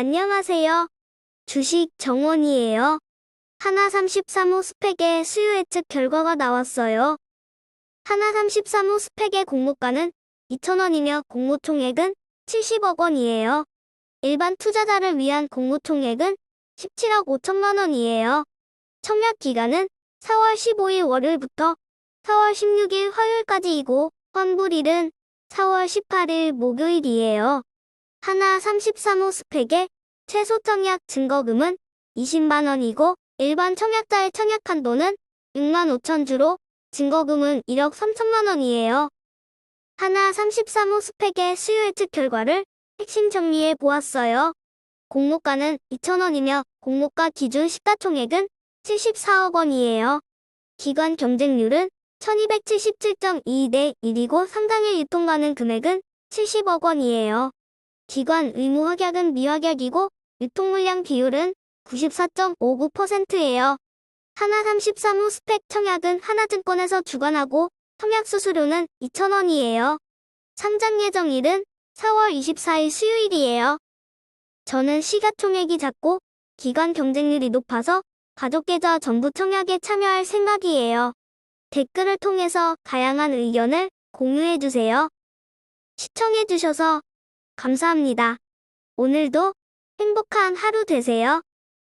안녕하세요. 주식 정원이에요. 하나 33호 스펙의 수요 예측 결과가 나왔어요. 하나 33호 스펙의 공모가는 2,000원이며 공모총액은 70억 원이에요. 일반 투자자를 위한 공모총액은 17억 5천만 원이에요. 청약 기간은 4월 15일 월요일부터 4월 16일 화요일까지이고 환불일은 4월 18일 목요일이에요. 하나 33호 스펙의 최소 청약 증거금은 20만 원이고 일반 청약자의 청약 한도는 6만 5천 주로 증거금은 1억 3천만 원이에요. 하나 33호 스펙의 수요 예측 결과를 핵심 정리해 보았어요. 공모가는 2,000원이며 공모가 기준 시가총액은 74억 원이에요. 기관 경쟁률은 1277.2대 1이고 상당일 유통가능 금액은 70억 원이에요. 기관 의무 확약은 미확약이고 유통 물량 비율은 94.59%예요. 하나 33호 스펙 청약은 하나증권에서 주관하고 청약 수수료는 2,000원이에요. 상장 예정일은 4월 24일 수요일이에요. 저는 시가총액이 작고 기관 경쟁률이 높아서 가족 계좌 전부 청약에 참여할 생각이에요. 댓글을 통해서 다양한 의견을 공유해주세요. 시청해주셔서 감사합니다. 오늘도 행복한 하루 되세요.